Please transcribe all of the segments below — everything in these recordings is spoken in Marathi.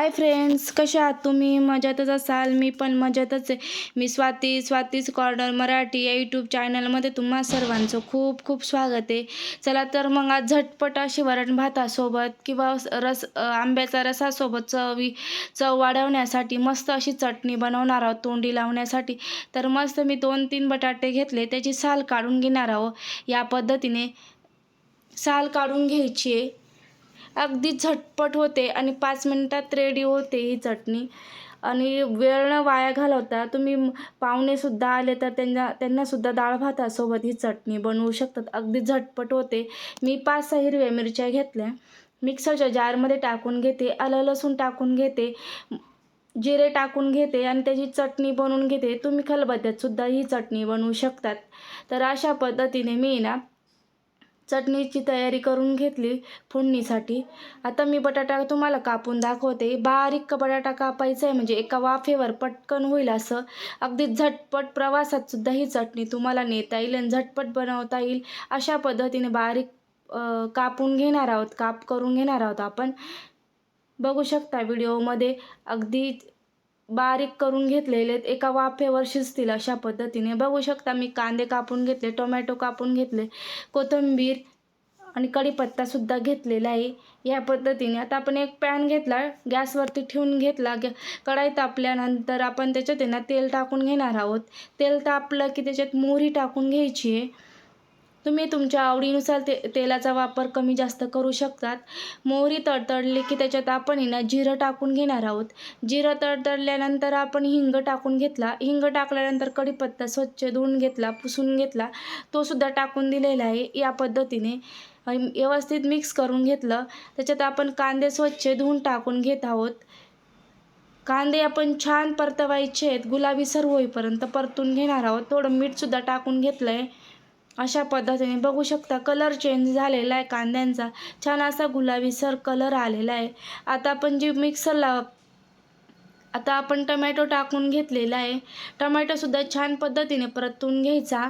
हाय फ्रेंड्स कशा आहात तुम्ही? मजेतच असाल? मी पण मजेतच आहे. मी स्वाती स्वातीच कॉर्नर मराठी या यूट्यूब चॅनलमध्ये तुम्हा सर्वांचं खूप खूप स्वागत आहे. चला तर मग आज झटपट अशी वरण भातासोबत किंवा रस आंब्याचा रसासोबत चवी चव वाढवण्यासाठी मस्त अशी चटणी बनवणार आहोत तोंडी लावण्यासाठी. तर मस्त मी दोन तीन बटाटे घेतले त्याची साल काढून घेणार आहोत. या पद्धतीने साल काढून घ्यायची आहे. अगदी झटपट होते आणि पाच मिनटात रेडी होते ही चटणी. आणि वेळ न वाया घालवता तुम्ही पाहुणेसुद्धा आले तर त्यांना त्यांनासुद्धा डाळ भातासोबत ही चटणी बनवू शकतात. अगदी झटपट होते. मी पाच सहा हिरव्या मिरच्या घेतल्या. मिक्सरच्या जारमध्ये टाकून घेते. आलं लसूण टाकून घेते. जिरे टाकून घेते आणि त्याची चटणी बनवून घेते. तुम्ही खलबत्त्यातसुद्धा ही चटणी बनवू शकतात. तर अशा पद्धतीने मी ना चटणीची तयारी करून घेतली फोडणीसाठी. आता मी बटाटा तुम्हाला कापून दाखवते. बारीक बटाटा कापायचा आहे म्हणजे एका वाफेवर पटकन होईल असं. अगदी झटपट प्रवासात सुद्धा ही चटणी तुम्हाला नेता येईल आणि झटपट बनवता येईल. अशा पद्धतीने बारीक कापून घेणार आहोत काप करून घेणार आहोत आपण. बघू शकता व्हिडिओमध्ये अगदी बारीक करून घेतलेले आहेत. एका वाफेवर शिजतील अशा पद्धतीने. बघू शकता मी कांदे कापून घेतले टोमॅटो कापून घेतले कोथिंबीर आणि कढीपत्तासुद्धा घेतलेला आहे. या पद्धतीने आता आपण एक पॅन घेतला गॅसवरती ठेवून घेतला. गॅ कढाई तापल्यानंतर आपण त्याच्यात आहे ना तेल टाकून घेणार आहोत. तेल तापलं की त्याच्यात मोहरी टाकून घ्यायची आहे. तुम्ही तुमच्या आवडीनुसार ते तेलाचा वापर कमी जास्त करू शकतात. मोहरी तडतडली की त्याच्यात आपण आहे ना जिरं टाकून घेणार आहोत. जिरं तडतडल्यानंतर आपण हिंग टाकून घेतला. हिंग टाकल्यानंतर कढीपत्ता स्वच्छ धुवून घेतला पुसून घेतला. तो सुद्धा टाकून दिलेला आहे या पद्धतीने. व्यवस्थित मिक्स करून घेतलं. त्याच्यात आपण कांदे स्वच्छ धुवून टाकून घेत आहोत. कांदे आपण छान परतवायचे आहेत. गुलाबी होईपर्यंत परतून घेणार आहोत. थोडं मीठसुद्धा टाकून घेतलं आहे अशा पद्धतीने बघू शकता कलर चेंज झालेला आहे कांद्यांचा. छान असा गुलाबीसर कलर आलेला आहे. आता आपण जी मिक्सरला आता आपण टमॅटो टाकून घेतलेला आहे. टमॅटोसुद्धा छान पद्धतीने परतून घ्यायचा.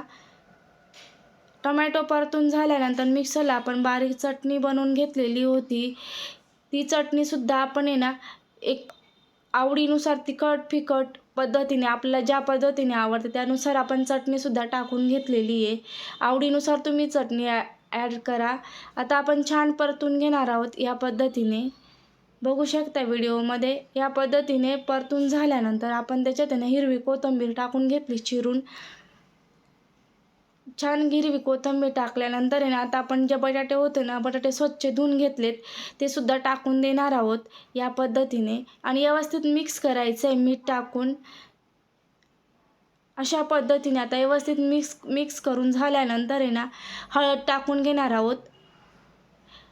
टमॅटो परतून झाल्यानंतर मिक्सरला आपण बारीक चटणी बनवून घेतलेली होती. ती चटणीसुद्धा आपण आहे ना एक आवडीनुसार तिखट फिकट पद्धतीने आपल्याला ज्या पद्धतीने आवडते त्यानुसार आपण चटणीसुद्धा टाकून घेतलेली आहे. आवडीनुसार तुम्ही चटणी ॲ ॲड करा. आता आपण छान परतून घेणार आहोत या पद्धतीने. बघू शकता व्हिडिओमध्ये या पद्धतीने परतून झाल्यानंतर आपण त्याच्यात ना हिरवी कोथिंबीर टाकून घेतली चिरून. छान हिरवी कोथंबीर टाकल्यानंतर आहे ना आता आपण जे बटाटे होते ना बटाटे स्वच्छ धुवून घेतलेत ते सुद्धा टाकून देणार आहोत या पद्धतीने. आणि व्यवस्थित मिक्स करायचं आहे मीठ टाकून. अशा पद्धतीने आता व्यवस्थित मिक्स मिक्स करून झाल्यानंतर आहे ना हळद टाकून घेणार आहोत.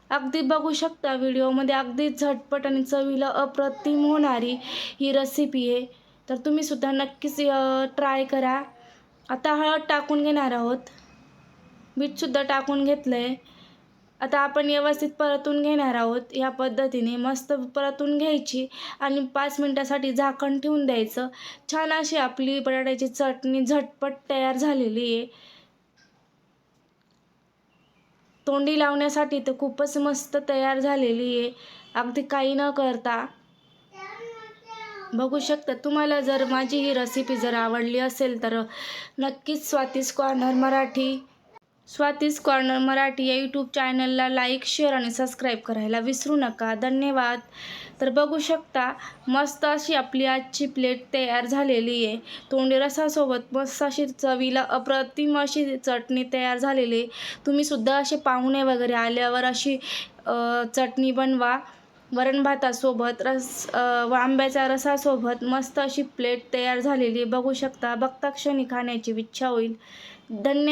अगदी बघू शकता व्हिडिओमध्ये अगदी झटपट आणि चवीला अप्रतिम होणारी ही रेसिपी आहे. तर तुम्ही सुद्धा नक्कीच ट्राय करा. आता हळद टाकून घेणार आहोत. मीठसुद्धा टाकून घेतलं आहे आता आपण व्यवस्थित परतून घेणार आहोत. या पद्धतीने मस्त परतून घ्यायची आणि पाच मिनटासाठी झाकण ठेवून द्यायचं. छान अशी आपली बटाट्याची चटणी झटपट तयार झालेली आहे. तोंडी लावण्यासाठी तर खूपच मस्त तयार झालेली आहे. अगदी काही न करता बघू शकता. तुम्हाला जर माझी ही रेसिपी जर आवडली असेल तर नक्कीच स्वातीस कॉर्नर मराठी स्वातीस कॉर्नर मराठी या यूट्यूब चॅनलला लाईक शेअर आणि सबस्क्राईब करायला विसरू नका. धन्यवाद. तर बघू शकता मस्त अशी आपली आजची प्लेट तयार झालेली आहे. तोंडी रसासोबत मस्त अशी चवीला अप्रतिम अशी चटणी तयार झालेली आहे. तुम्हीसुद्धा असे पाहुणे वगैरे आल्यावर अशी चटणी बनवा. वरण भातासोबत रस व आंब्याच्या रसासोबत मस्त अशी प्लेट तयार झालेली बघू शकता बघता क्षणी खाण्याची इच्छा होईल. धन्यवाद